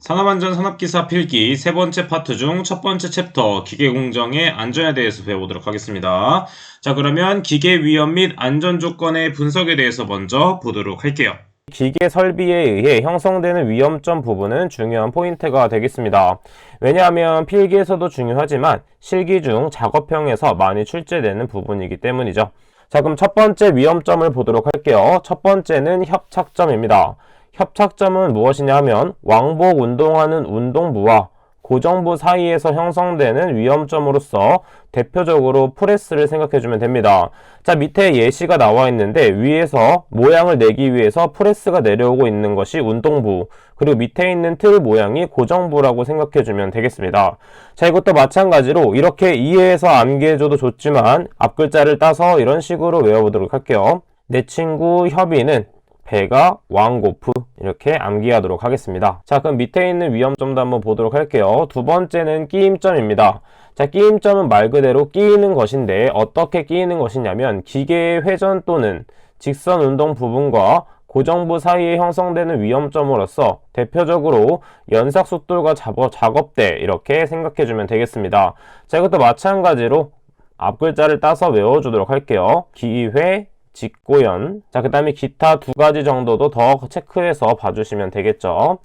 산업안전 산업기사 필기 세 번째 파트 중 첫 번째 챕터 기계공정의 안전에 대해서 배워보도록 하겠습니다. 자, 그러면 기계 위험 및 안전 조건의 분석에 대해서 먼저 보도록 할게요. 기계 설비에 의해 형성되는 위험점 부분은 중요한 포인트가 되겠습니다. 왜냐하면 필기에서도 중요하지만 실기 중 작업형에서 많이 출제되는 부분이기 때문이죠. 자, 그럼 첫 번째 위험점을 보도록 할게요. 첫 번째는 협착점입니다. 협착점은 무엇이냐 하면 왕복 운동하는 운동부와 고정부 사이에서 형성되는 위험점으로서 대표적으로 프레스를 생각해주면 됩니다. 자, 밑에 예시가 나와 있는데 위에서 모양을 내기 위해서 프레스가 내려오고 있는 것이 운동부, 그리고 밑에 있는 틀 모양이 고정부라고 생각해주면 되겠습니다. 자, 이것도 마찬가지로 이렇게 이해해서 암기해줘도 좋지만 앞글자를 따서 이런 식으로 외워보도록 할게요. 내 친구 협의는 배가 왕고프 이렇게 암기하도록 하겠습니다. 자 그럼 밑에 있는 위험점도 한번 보도록 할게요. 두 번째는 끼임점입니다. 자 끼임점은 말 그대로 끼이는 것인데 어떻게 끼이는 것이냐면 기계의 회전 또는 직선 운동 부분과 고정부 사이에 형성되는 위험점으로서 대표적으로 연삭 속돌과 작업대 이렇게 생각해주면 되겠습니다. 자 이것도 마찬가지로 앞글자를 따서 외워주도록 할게요. 기회, 직고연. 자, 그 다음에 기타 두 가지 정도도 더 체크해서 봐주시면 되겠죠.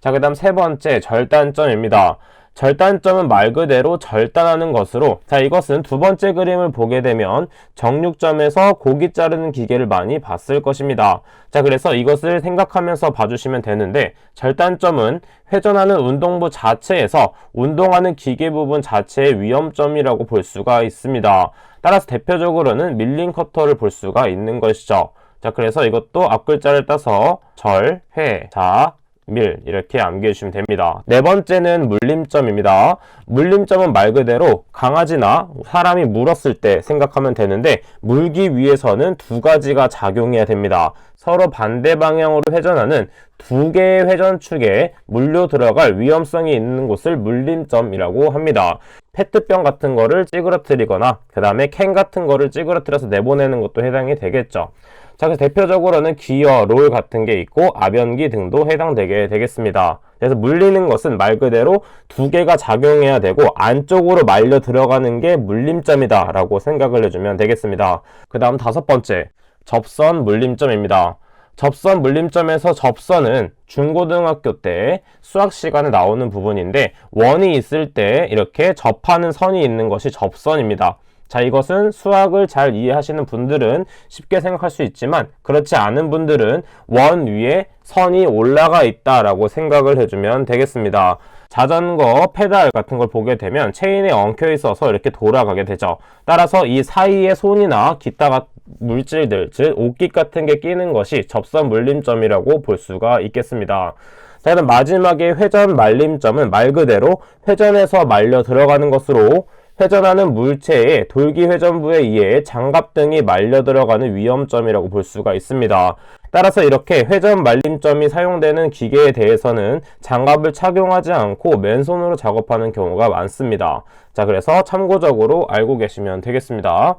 자, 그 다음 세 번째, 절단점입니다. 절단점은 말 그대로 절단하는 것으로 자 이것은 두 번째 그림을 보게 되면 정육점에서 고기 자르는 기계를 많이 봤을 것입니다. 자 그래서 이것을 생각하면서 봐주시면 되는데 절단점은 회전하는 운동부 자체에서 운동하는 기계 부분 자체의 위험점이라고 볼 수가 있습니다. 따라서 대표적으로는 밀린 커터를 볼 수가 있는 것이죠. 자 그래서 이것도 앞글자를 따서 절, 회, 자, 밀 이렇게 암기해 주시면 됩니다. 네 번째는 물림점입니다. 물림점은 말 그대로 강아지나 사람이 물었을 때 생각하면 되는데 물기 위해서는 두 가지가 작용해야 됩니다. 서로 반대 방향으로 회전하는 두 개의 회전축에 물려 들어갈 위험성이 있는 곳을 물림점이라고 합니다. 페트병 같은 거를 찌그러뜨리거나 그 다음에 캔 같은 거를 찌그러뜨려서 내보내는 것도 해당이 되겠죠. 자, 그래서 대표적으로는 기어, 롤 같은 게 있고 압연기 등도 해당되게 되겠습니다. 그래서 물리는 것은 말 그대로 두 개가 작용해야 되고 안쪽으로 말려 들어가는 게 물림점이다 라고 생각을 해주면 되겠습니다. 그 다음 다섯 번째, 접선 물림점입니다. 접선 물림점에서 접선은 중고등학교 때 수학 시간에 나오는 부분인데 원이 있을 때 이렇게 접하는 선이 있는 것이 접선입니다. 자, 이것은 수학을 잘 이해하시는 분들은 쉽게 생각할 수 있지만 그렇지 않은 분들은 원 위에 선이 올라가 있다라고 생각을 해주면 되겠습니다. 자전거 페달 같은 걸 보게 되면 체인에 엉켜 있어서 이렇게 돌아가게 되죠. 따라서 이 사이에 손이나 기타 물질들, 즉 옷깃 같은 게 끼는 것이 접선 물림점이라고 볼 수가 있겠습니다. 자, 그럼 마지막에 회전 말림점은 말 그대로 회전해서 말려 들어가는 것으로 회전하는 물체의 돌기 회전부에 의해 장갑 등이 말려 들어가는 위험점이라고 볼 수가 있습니다. 따라서 이렇게 회전 말림점이 사용되는 기계에 대해서는 장갑을 착용하지 않고 맨손으로 작업하는 경우가 많습니다. 자, 그래서 참고적으로 알고 계시면 되겠습니다.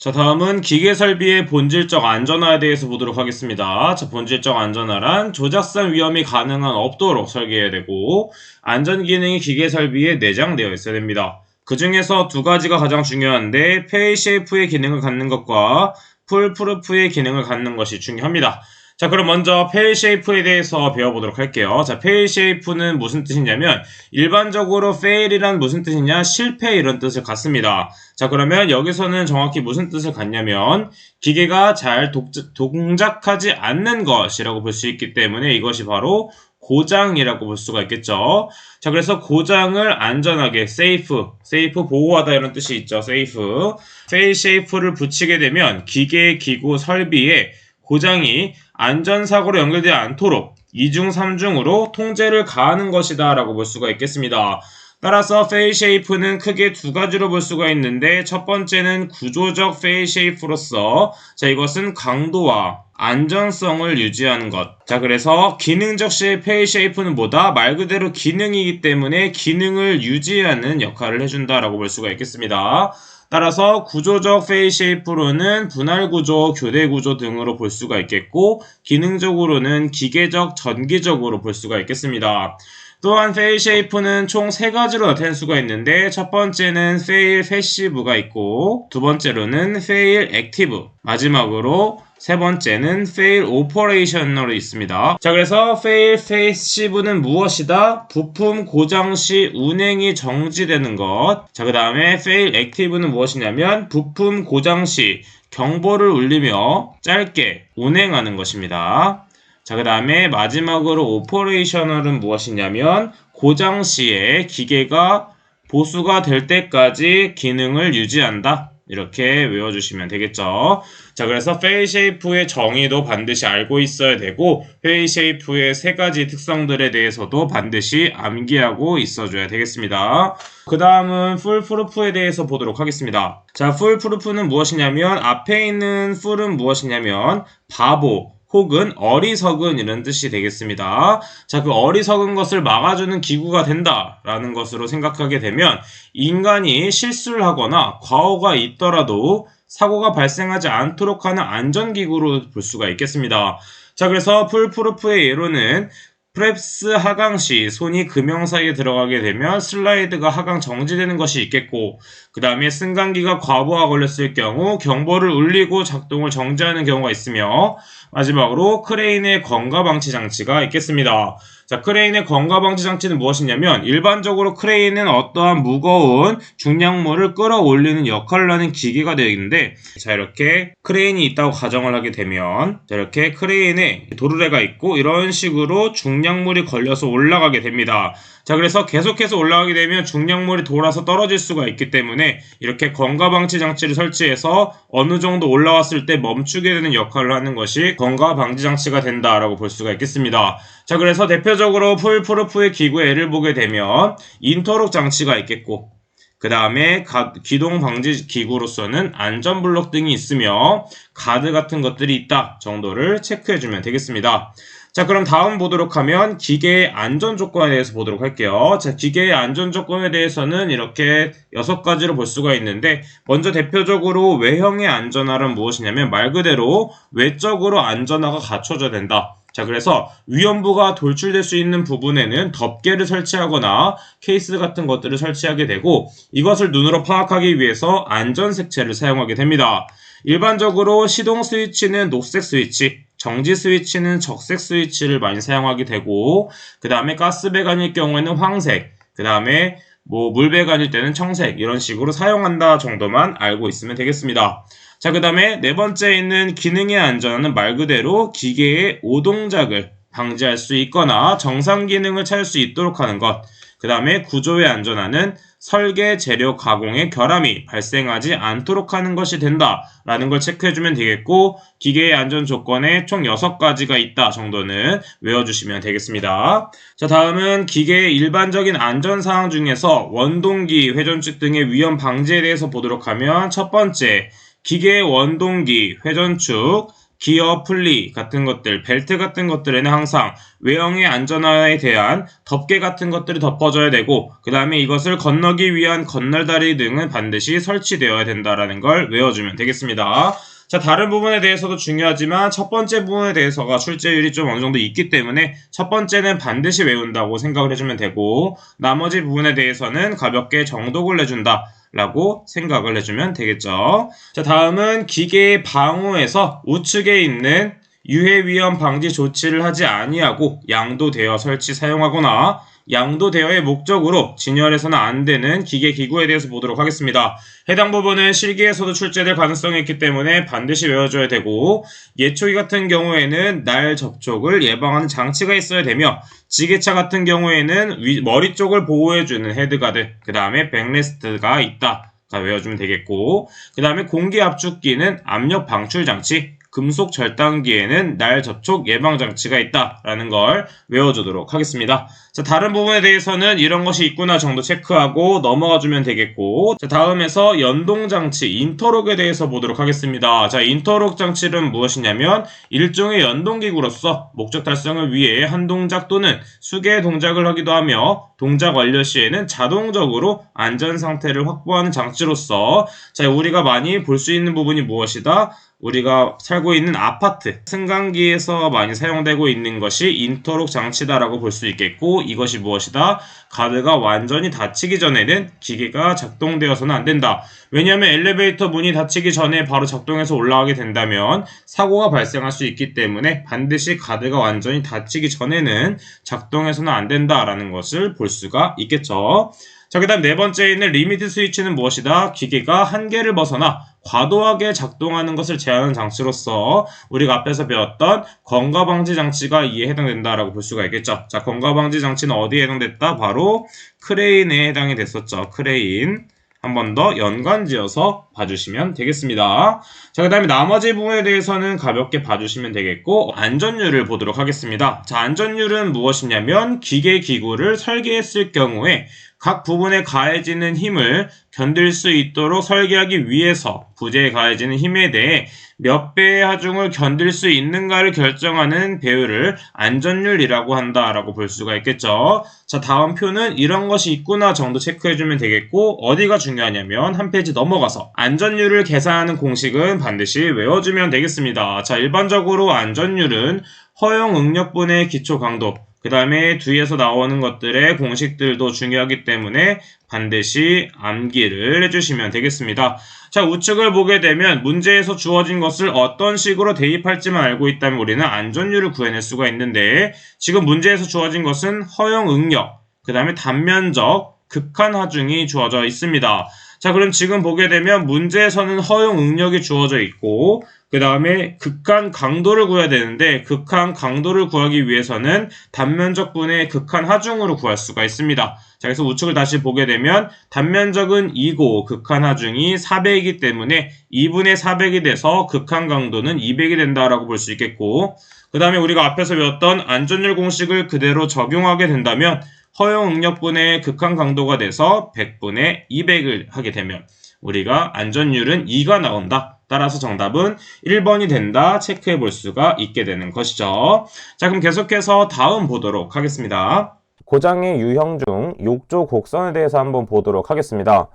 자, 다음은 기계 설비의 본질적 안전화에 대해서 보도록 하겠습니다. 자, 본질적 안전화란 조작상 위험이 가능한 없도록 설계해야 되고 안전 기능이 기계 설비에 내장되어 있어야 됩니다. 그 중에서 두 가지가 가장 중요한데 페이쉐이프의 기능을 갖는 것과 풀프루프의 기능을 갖는 것이 중요합니다. 자, 그럼 먼저 페일 쉐이프에 대해서 배워보도록 할게요. 자, 페일 쉐이프는 무슨 뜻이냐면 일반적으로 fail이란 무슨 뜻이냐? 실패 이런 뜻을 갖습니다. 자, 그러면 여기서는 정확히 무슨 뜻을 갖냐면 기계가 잘 독, 동작하지 않는 것이라고 볼 수 있기 때문에 이것이 바로 고장이라고 볼 수가 있겠죠. 자, 그래서 고장을 안전하게 세이프, 세이프 보호하다 이런 뜻이 있죠. 세이프. 페일 쉐이프를 붙이게 되면 기계, 기구, 설비에 고장이 안전사고로 연결되지 않도록 2중 3중으로 통제를 가하는 것이다 라고 볼 수가 있겠습니다. 따라서 페이 쉐이프는 크게 두 가지로 볼 수가 있는데 첫 번째는 구조적 페이 쉐이프로서 자 이것은 강도와 안전성을 유지하는 것. 자 그래서 기능적 페이 쉐이프는 뭐다? 말 그대로 기능이기 때문에 기능을 유지하는 역할을 해준다라고 볼 수가 있겠습니다. 따라서 구조적 페이 쉐이프로는 분할 구조, 교대 구조 등으로 볼 수가 있겠고 기능적으로는 기계적, 전기적으로 볼 수가 있겠습니다. 또한 페일 쉐이프는 총 세 가지로 나타낼 수가 있는데 첫 번째는 페일 패시브가 있고 두 번째로는 페일 액티브 마지막으로 세 번째는 fail operation으로 있습니다. 자, 그래서 fail passive는 무엇이다? 부품 고장 시 운행이 정지되는 것. 자, 그 다음에 fail active는 무엇이냐면 부품 고장 시 경보를 울리며 짧게 운행하는 것입니다. 자, 그 다음에 마지막으로 operational은 무엇이냐면 고장 시에 기계가 보수가 될 때까지 기능을 유지한다. 이렇게 외워주시면 되겠죠. 자, 그래서 페이 쉐이프의 정의도 반드시 알고 있어야 되고, 페이 쉐이프의 세 가지 특성들에 대해서도 반드시 암기하고 있어줘야 되겠습니다. 그 다음은 풀 프루프에 대해서 보도록 하겠습니다. 자, 풀 프루프는 무엇이냐면, 앞에 있는 풀은 무엇이냐면, 바보, 혹은 어리석은 이런 뜻이 되겠습니다. 자, 그 어리석은 것을 막아주는 기구가 된다라는 것으로 생각하게 되면 인간이 실수를 하거나 과오가 있더라도 사고가 발생하지 않도록 하는 안전기구로 볼 수가 있겠습니다. 자, 그래서 풀프루프의 예로는 프랩스 하강 시 손이 금형 사이에 들어가게 되면 슬라이드가 하강 정지되는 것이 있겠고 그 다음에 승강기가 과부하 걸렸을 경우 경보를 울리고 작동을 정지하는 경우가 있으며 마지막으로 크레인의 건가 방치 장치가 있겠습니다. 자, 크레인의 건가 방치 장치는 무엇이냐면 일반적으로 크레인은 어떠한 무거운 중량물을 끌어올리는 역할을 하는 기계가 되어 있는데 자, 이렇게 크레인이 있다고 가정을 하게 되면 자, 이렇게 크레인에 도르래가 있고 이런 식으로 중량물이 걸려서 올라가게 됩니다. 자, 그래서 계속해서 올라가게 되면 중량물이 돌아서 떨어질 수가 있기 때문에 이렇게 건가 방치 장치를 설치해서 어느 정도 올라왔을 때 멈추게 되는 역할을 하는 것이 건가 방지 장치가 된다라고 볼 수가 있겠습니다. 자, 그래서 대표적으로 풀프루프의 기구의 예를 보게 되면 인터록 장치가 있겠고 그 다음에 기동 방지 기구로서는 안전 블록 등이 있으며 가드 같은 것들이 있다 정도를 체크해주면 되겠습니다. 자, 그럼 다음 보도록 하면 기계의 안전 조건에 대해서 보도록 할게요. 자, 기계의 안전 조건에 대해서는 이렇게 여섯 가지로 볼 수가 있는데, 먼저 대표적으로 외형의 안전화는 무엇이냐면 말 그대로 외적으로 안전화가 갖춰져야 된다. 자, 그래서 위험부가 돌출될 수 있는 부분에는 덮개를 설치하거나 케이스 같은 것들을 설치하게 되고 이것을 눈으로 파악하기 위해서 안전 색채를 사용하게 됩니다. 일반적으로 시동 스위치는 녹색 스위치, 정지 스위치는 적색 스위치를 많이 사용하게 되고 그 다음에 가스배관일 경우에는 황색, 그 다음에 뭐 물배관일 때는 청색 이런 식으로 사용한다 정도만 알고 있으면 되겠습니다. 자, 그 다음에 네 번째에 있는 기능의 안전은 말 그대로 기계의 오동작을 방지할 수 있거나 정상 기능을 찾을 수 있도록 하는 것. 그 다음에 구조의 안전화는 설계, 재료, 가공의 결함이 발생하지 않도록 하는 것이 된다라는 걸 체크해주면 되겠고 기계의 안전 조건에 총 6가지가 있다 정도는 외워주시면 되겠습니다. 자 다음은 기계의 일반적인 안전 사항 중에서 원동기, 회전축 등의 위험 방지에 대해서 보도록 하면 첫 번째 기계의 원동기, 회전축, 기어 풀리 같은 것들, 벨트 같은 것들에는 항상 외형의 안전화에 대한 덮개 같은 것들이 덮어져야 되고, 그 다음에 이것을 건너기 위한 건널다리 등은 반드시 설치되어야 된다라는 걸 외워주면 되겠습니다. 자, 다른 부분에 대해서도 중요하지만 첫 번째 부분에 대해서가 출제율이 좀 어느 정도 있기 때문에 첫 번째는 반드시 외운다고 생각을 해주면 되고, 나머지 부분에 대해서는 가볍게 정독을 내준다. 라고 생각을 해주면 되겠죠. 자, 다음은 기계의 방호에서 우측에 있는 유해 위험 방지 조치를 하지 아니하고 양도되어 설치 사용하거나 양도되어의 목적으로 진열해서는 안 되는 기계 기구에 대해서 보도록 하겠습니다. 해당 부분은 실기에서도 출제될 가능성이 있기 때문에 반드시 외워줘야 되고 예초기 같은 경우에는 날 접촉을 예방하는 장치가 있어야 되며 지게차 같은 경우에는 위, 머리 쪽을 보호해주는 헤드가드 그 다음에 백레스트가 있다. 외워주면 되겠고 그 다음에 공기 압축기는 압력 방출 장치 금속 절단기에는 날 접촉 예방 장치가 있다라는 걸 외워주도록 하겠습니다. 자, 다른 부분에 대해서는 이런 것이 있구나 정도 체크하고 넘어가 주면 되겠고, 자, 다음에서 연동 장치, 인터록에 대해서 보도록 하겠습니다. 자, 인터록 장치는 무엇이냐면, 일종의 연동 기구로서 목적 달성을 위해 한 동작 또는 수개의 동작을 하기도 하며, 동작 완료 시에는 자동적으로 안전 상태를 확보하는 장치로서, 자, 우리가 많이 볼 수 있는 부분이 무엇이다? 우리가 살고 있는 아파트, 승강기에서 많이 사용되고 있는 것이 인터록 장치다라고 볼 수 있겠고, 이것이 무엇이다? 가드가 완전히 닫히기 전에는 기계가 작동되어서는 안 된다. 왜냐하면 엘리베이터 문이 닫히기 전에 바로 작동해서 올라가게 된다면 사고가 발생할 수 있기 때문에 반드시 가드가 완전히 닫히기 전에는 작동해서는 안 된다라는 것을 볼 수가 있겠죠. 자, 그 다음 네 번째 있는 리미트 스위치는 무엇이다? 기계가 한계를 벗어나 과도하게 작동하는 것을 제한하는 장치로서 우리가 앞에서 배웠던 건가 방지 장치가 이에 해당된다라고 볼 수가 있겠죠. 자, 건가 방지 장치는 어디에 해당됐다? 바로 크레인에 해당이 됐었죠. 크레인. 한 번 더 연관지어서 봐주시면 되겠습니다. 자, 그 다음에 나머지 부분에 대해서는 가볍게 봐주시면 되겠고, 안전율을 보도록 하겠습니다. 자, 안전율은 무엇이냐면, 기계 기구를 설계했을 경우에 각 부분에 가해지는 힘을 견딜 수 있도록 설계하기 위해서 부재에 가해지는 힘에 대해 몇 배의 하중을 견딜 수 있는가를 결정하는 배율을 안전율이라고 한다라고 볼 수가 있겠죠. 자, 다음 표는 이런 것이 있구나 정도 체크해주면 되겠고, 어디가 중요하냐면 한 페이지 넘어가서 안전율을 계산하는 공식은 반드시 외워주면 되겠습니다. 자, 일반적으로 안전율은 허용 응력분의 기초 강도, 그 다음에 뒤에서 나오는 것들의 공식들도 중요하기 때문에 반드시 암기를 해주시면 되겠습니다. 자, 우측을 보게 되면 문제에서 주어진 것을 어떤 식으로 대입할지만 알고 있다면 우리는 안전율을 구해낼 수가 있는데 지금 문제에서 주어진 것은 허용 응력, 그 다음에 단면적, 극한 하중이 주어져 있습니다. 자, 그럼 지금 보게 되면 문제에서는 허용 응력이 주어져 있고 그 다음에 극한 강도를 구해야 되는데 극한 강도를 구하기 위해서는 단면적 분의 극한 하중으로 구할 수가 있습니다. 자, 그래서 우측을 다시 보게 되면 단면적은 2고 극한 하중이 400이기 때문에 2분의 400이 돼서 극한 강도는 200이 된다라고 볼 수 있겠고 그 다음에 우리가 앞에서 배웠던 안전율 공식을 그대로 적용하게 된다면 허용 응력분의 극한 강도가 돼서 100분의 200을 하게 되면 우리가 안전율은 2가 나온다. 따라서 정답은 1번이 된다 체크해 볼 수가 있게 되는 것이죠. 자, 그럼 계속해서 다음 보도록 하겠습니다. 고장의 유형 중 욕조 곡선에 대해서 한번 보도록 하겠습니다.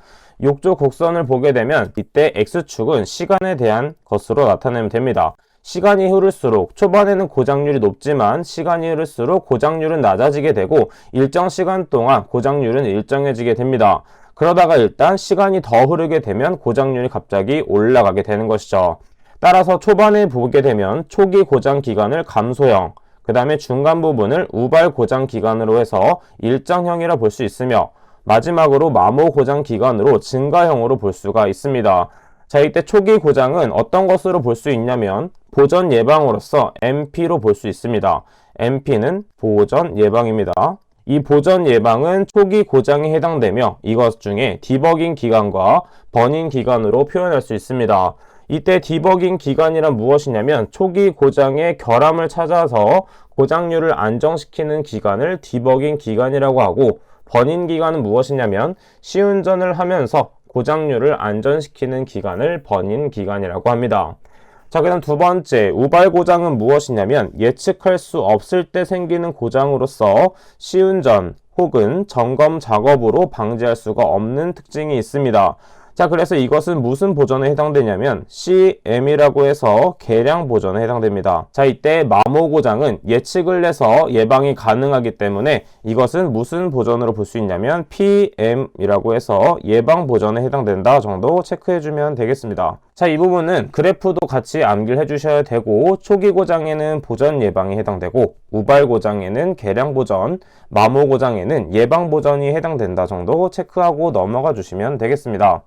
욕조 곡선을 보게 되면 이때 X축은 시간에 대한 것으로 나타내면 됩니다. 시간이 흐를수록 초반에는 고장률이 높지만 시간이 흐를수록 고장률은 낮아지게 되고 일정 시간 동안 고장률은 일정해지게 됩니다. 그러다가 일단 시간이 더 흐르게 되면 고장률이 갑자기 올라가게 되는 것이죠. 따라서 초반에 보게 되면 초기 고장 기간을 감소형, 그 다음에 중간 부분을 우발 고장 기간으로 해서 일정형이라 볼 수 있으며 마지막으로 마모 고장 기간으로 증가형으로 볼 수가 있습니다. 자, 이때 초기 고장은 어떤 것으로 볼 수 있냐면 보전 예방으로서 MP로 볼 수 있습니다. MP는 보전 예방입니다. 이 보전 예방은 초기 고장에 해당되며 이것 중에 디버깅 기간과 버닝 기간으로 표현할 수 있습니다. 이때 디버깅 기간이란 무엇이냐면 초기 고장의 결함을 찾아서 고장률을 안정시키는 기간을 디버깅 기간이라고 하고 버닝 기간은 무엇이냐면 시운전을 하면서 고장률을 안전시키는 기간을 버닝 기간이라고 합니다. 자, 그 다음 두 번째, 우발 고장은 무엇이냐면 예측할 수 없을 때 생기는 고장으로서 시운전 혹은 점검 작업으로 방지할 수가 없는 특징이 있습니다. 자, 그래서 이것은 무슨 보전에 해당되냐면 CM이라고 해서 계량 보전에 해당됩니다. 자, 이때 마모 고장은 예측을 해서 예방이 가능하기 때문에 이것은 무슨 보전으로 볼 수 있냐면 PM이라고 해서 예방 보전에 해당된다 정도 체크해 주면 되겠습니다. 자, 이 부분은 그래프도 같이 암기를 해주셔야 되고 초기 고장에는 보전 예방이 해당되고 우발 고장에는 계량 보전, 마모 고장에는 예방 보전이 해당된다 정도 체크하고 넘어가 주시면 되겠습니다.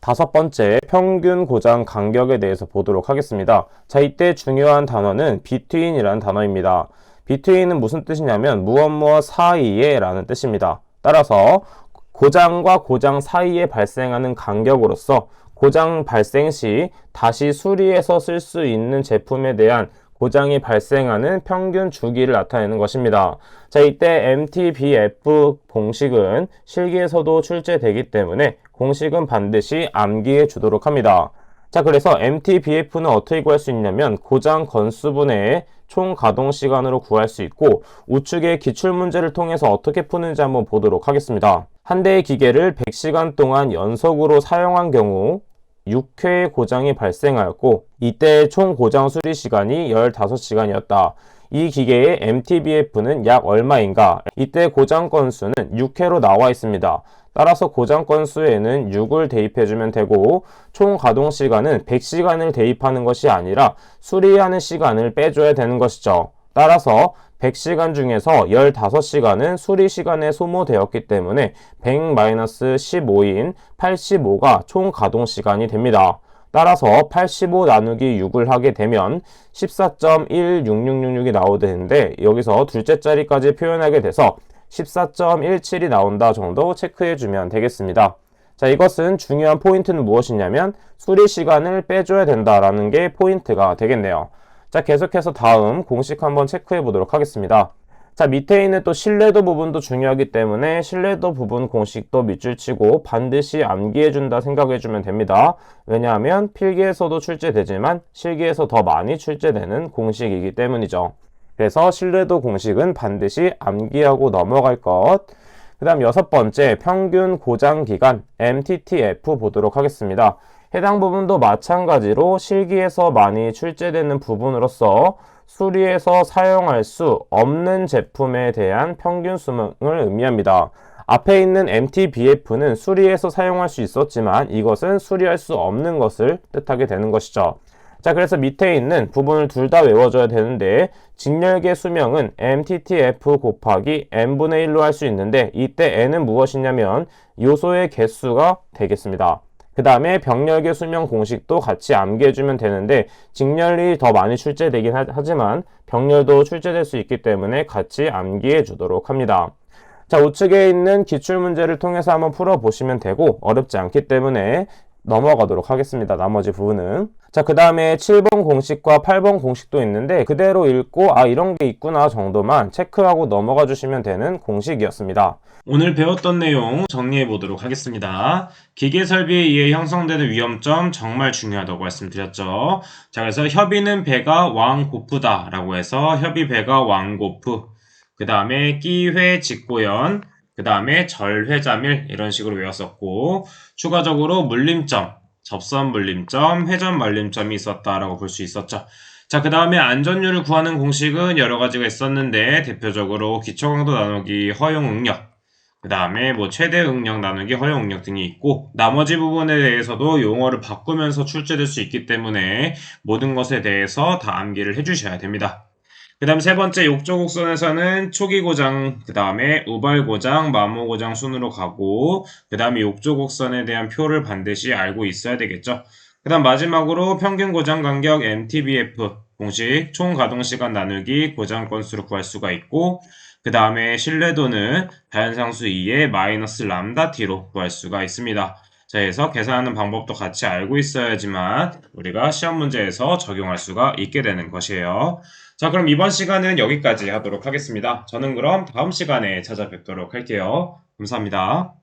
다섯 번째, 평균 고장 간격에 대해서 보도록 하겠습니다. 자, 이때 중요한 단어는 between이라는 단어입니다. between은 무슨 뜻이냐면 무엇 무엇 사이에 라는 뜻입니다. 따라서 고장과 고장 사이에 발생하는 간격으로서 고장 발생 시 다시 수리해서 쓸 수 있는 제품에 대한 고장이 발생하는 평균 주기를 나타내는 것입니다. 자, 이때 MTBF 공식은 실기에서도 출제되기 때문에 공식은 반드시 암기해 주도록 합니다. 자, 그래서 MTBF는 어떻게 구할 수 있냐면 고장 건수분의 총 가동 시간으로 구할 수 있고 우측의 기출 문제를 통해서 어떻게 푸는지 한번 보도록 하겠습니다. 한 대의 기계를 100시간 동안 연속으로 사용한 경우 6회의 고장이 발생하였고 이때 총 고장 수리 시간이 15시간이었다. 이 기계의 MTBF는 약 얼마인가? 이때 고장 건수는 6회로 나와 있습니다. 따라서 고장 건수에는 6을 대입해주면 되고 총 가동 시간은 100시간을 대입하는 것이 아니라 수리하는 시간을 빼줘야 되는 것이죠. 따라서 100시간 중에서 15시간은 수리 시간에 소모되었기 때문에 100-15인 85가 총 가동 시간이 됩니다. 따라서 85 나누기 6을 하게 되면 14.16666이 나오는데 여기서 둘째 자리까지 표현하게 돼서 14.17이 나온다 정도 체크해 주면 되겠습니다. 자, 이것은 중요한 포인트는 무엇이냐면 수리 시간을 빼줘야 된다라는 게 포인트가 되겠네요. 자, 계속해서 다음 공식 한번 체크해 보도록 하겠습니다. 자, 밑에 있는 또 신뢰도 부분도 중요하기 때문에 신뢰도 부분 공식도 밑줄 치고 반드시 암기해 준다 생각해 주면 됩니다. 왜냐하면 필기에서도 출제되지만 실기에서 더 많이 출제되는 공식이기 때문이죠. 그래서 신뢰도 공식은 반드시 암기하고 넘어갈 것. 그 다음 여섯 번째 평균 고장 기간 MTTF 보도록 하겠습니다. 해당 부분도 마찬가지로 실기에서 많이 출제되는 부분으로서 수리에서 사용할 수 없는 제품에 대한 평균 수명을 의미합니다. 앞에 있는 MTBF는 수리에서 사용할 수 있었지만 이것은 수리할 수 없는 것을 뜻하게 되는 것이죠. 자, 그래서 밑에 있는 부분을 둘 다 외워줘야 되는데, 직렬계 수명은 MTTF 곱하기 n분의 1로 할 수 있는데, 이때 n은 무엇이냐면 요소의 개수가 되겠습니다. 그 다음에 병렬계 수명 공식도 같이 암기해주면 되는데, 직렬이 더 많이 출제되긴 하, 지만 병렬도 출제될 수 있기 때문에 같이 암기해 주도록 합니다. 자, 우측에 있는 기출문제를 통해서 한번 풀어보시면 되고, 어렵지 않기 때문에 넘어가도록 하겠습니다. 나머지 부분은. 자, 그 다음에 7번 공식과 8번 공식도 있는데 그대로 읽고 아, 이런 게 있구나 정도만 체크하고 넘어가 주시면 되는 공식이었습니다. 오늘 배웠던 내용 정리해 보도록 하겠습니다. 기계 설비에 의해 형성되는 위험점 정말 중요하다고 말씀드렸죠. 자, 그래서 협의는 배가 왕고프다 라고 해서 협의 배가 왕고프. 그 다음에 끼회 직고연. 그 다음에 절회자밀 이런 식으로 외웠었고 추가적으로 물림점, 접선 물림점, 회전 말림점이 있었다라고 볼 수 있었죠. 자, 그 다음에 안전율을 구하는 공식은 여러 가지가 있었는데 대표적으로 기초 강도 나누기 허용 응력, 그 다음에 뭐 최대 응력 나누기 허용 응력 등이 있고 나머지 부분에 대해서도 용어를 바꾸면서 출제될 수 있기 때문에 모든 것에 대해서 다 암기를 해주셔야 됩니다. 그 다음 세 번째 욕조 곡선에서는 초기 고장, 그 다음에 우발 고장, 마모 고장 순으로 가고, 그 다음에 욕조 곡선에 대한 표를 반드시 알고 있어야 되겠죠. 그 다음 마지막으로 평균 고장 간격 MTBF 공식 총 가동 시간 나누기 고장 건수를 구할 수가 있고, 그 다음에 신뢰도는 자연상수 2의 마이너스 람다 t로 구할 수가 있습니다. 자, 그래서 계산하는 방법도 같이 알고 있어야지만 우리가 시험 문제에서 적용할 수가 있게 되는 것이에요. 자, 그럼 이번 시간은 여기까지 하도록 하겠습니다. 저는 그럼 다음 시간에 찾아뵙도록 할게요. 감사합니다.